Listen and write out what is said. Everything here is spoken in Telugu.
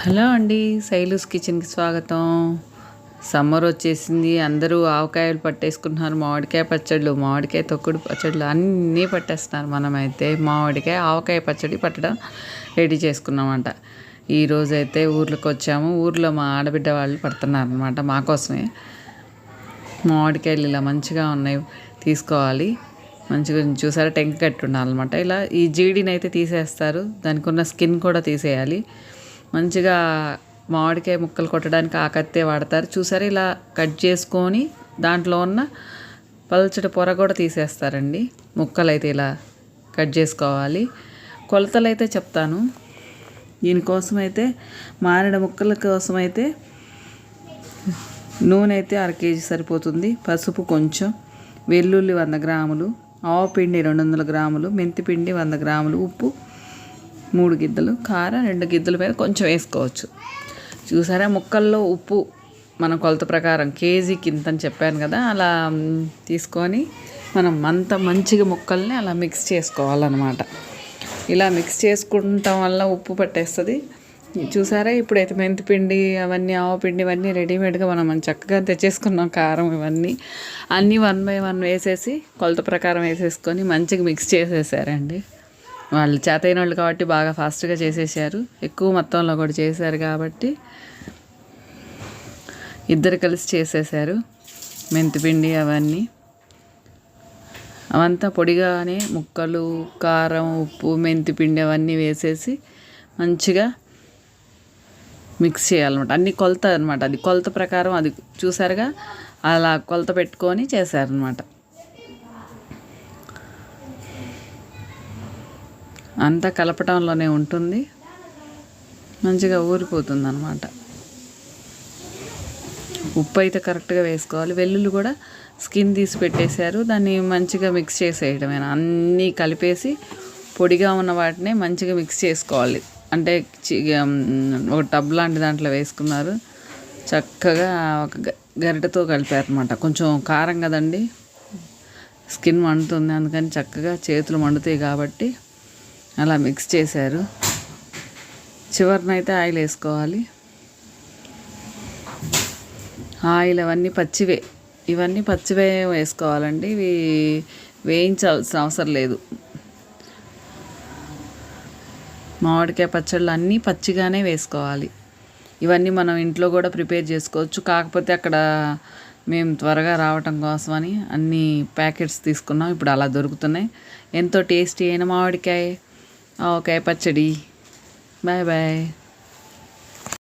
హలో అండి శైలుస్ కిచెన్కి స్వాగతం. సమ్మర్ వచ్చేసింది అందరూ ఆవకాయలు పట్టేసుకుంటున్నారు మామిడికాయ పచ్చళ్ళు మామిడికాయ తొక్కుడు పచ్చళ్ళు అన్నీ పట్టేస్తున్నారు మనమైతే. మామిడికాయ ఆవకాయ పచ్చడి పట్టడం రెడీ చేసుకున్నామంట. ఈరోజు అయితే ఊర్లోకి వచ్చాము. ఊర్లో మా ఆడబిడ్డ వాళ్ళు పడుతున్నారు అనమాట మా కోసమే. మామిడికాయలు ఇలా మంచిగా ఉన్నాయి తీసుకోవాలి. మంచిగా చూసారా? టెంక కట్టి ఉండాలన్నమాట. ఇలా ఈ జీడిని అయితే తీసేస్తారు. దానికి ఉన్న స్కిన్ కూడా తీసేయాలి. మంచిగా మామిడికాయ ముక్కలు కొట్టడానికి ఆ కత్తే వాడతారు. చూసారు ఇలా కట్ చేసుకొని దాంట్లో ఉన్న పల్చటి పొర కూడా తీసేస్తారండి. ముక్కలు అయితే ఇలా కట్ చేసుకోవాలి. కొలతలు అయితే చెప్తాను. దీనికోసం అయితే మారిన ముక్కల కోసమైతే నూనె అయితే అర కేజీ సరిపోతుంది. పసుపు కొంచెం వెల్లుల్లి వంద గ్రాములు ఆవపిండి రెండు వందల గ్రాములు మెంతిపిండి వంద గ్రాములు ఉప్పు మూడు గిద్దలు కారం రెండు గిద్దల మీద కొంచెం వేసుకోవచ్చు. చూసారా? ముక్కల్లో ఉప్పు మన కొలత ప్రకారం కేజీకి కింద అని చెప్పాను కదా అలా తీసుకొని మనం అంత మంచిగా ముక్కల్ని అలా మిక్స్ చేసుకోవాలన్నమాట. ఇలా మిక్స్ చేసుకుంటాం వల్ల ఉప్పు పట్టేస్తుంది. చూసారా? ఇప్పుడైతే మెంతిపిండి అవన్నీ ఆవపిండి ఇవన్నీ రెడీమేడ్గా మనం చక్కగా తెచ్చేసుకున్నాం కారం ఇవన్నీ. అన్నీ వన్ బై వన్ వేసేసి కొలత ప్రకారం వేసేసుకొని మంచిగా మిక్స్ చేసేసారండి. వాళ్ళు చేతైన వాళ్ళు కాబట్టి బాగా ఫాస్ట్గా చేసేసారు ఎక్కువ మొత్తంలో కూడా చేశారు కాబట్టి ఇద్దరు కలిసి చేసేసారు మెంతిపిండి అవన్నీ. అవంతా పొడిగానే ముక్కలు కారం ఉప్పు మెంతిపిండి అవన్నీ వేసేసి మంచిగా మిక్స్ చేయాలన్నమాట. అన్ని కొలత అనమాట అది కొలత ప్రకారం అది చూసారుగా? అలా కొలత పెట్టుకొని చేశారనమాట అంతా కలపటంలోనే ఉంటుంది. మంచిగా ఊరిపోతుంది అనమాట ఉప్పు అయితే కరెక్ట్గా వేసుకోవాలి. వెల్లుల్లి కూడా స్కిన్ తీసి పెట్టేశారు. దాన్ని మంచిగా మిక్స్ చేసేయడమే అన్నీ కలిపేసి పొడిగా ఉన్న వాటిని మంచిగా మిక్స్ చేసుకోవాలి. అంటే ఒక టబ్ లాంటి దాంట్లో వేసుకున్నారు. చక్కగా ఒక గరిటతో కలిపారు అనమాట కొంచెం కారం కదండి. స్కిన్ మండుతుంది. అందుకని చక్కగా చేతులు మండుతాయి కాబట్టి అలా మిక్స్ చేశారు. చివరినైతే ఆయిల్ వేసుకోవాలి. ఆయిల్ అవన్నీ పచ్చివే ఇవన్నీ పచ్చివే వేసుకోవాలండి. ఇవి వేయించాల్సిన అవసరం లేదు. మామిడికాయ పచ్చళ్ళు అన్నీ పచ్చిగానే వేసుకోవాలి. ఇవన్నీ మనం ఇంట్లో కూడా ప్రిపేర్ చేసుకోవచ్చు. కాకపోతే అక్కడ మేము త్వరగా రావటం కోసమని అన్ని ప్యాకెట్స్ తీసుకున్నాం. ఇప్పుడు అలా దొరుకుతున్నాయి. ఎంతో టేస్టీ అయిన మామిడికాయ. ഓക്കെ പച്ചടി ബൈ ബൈ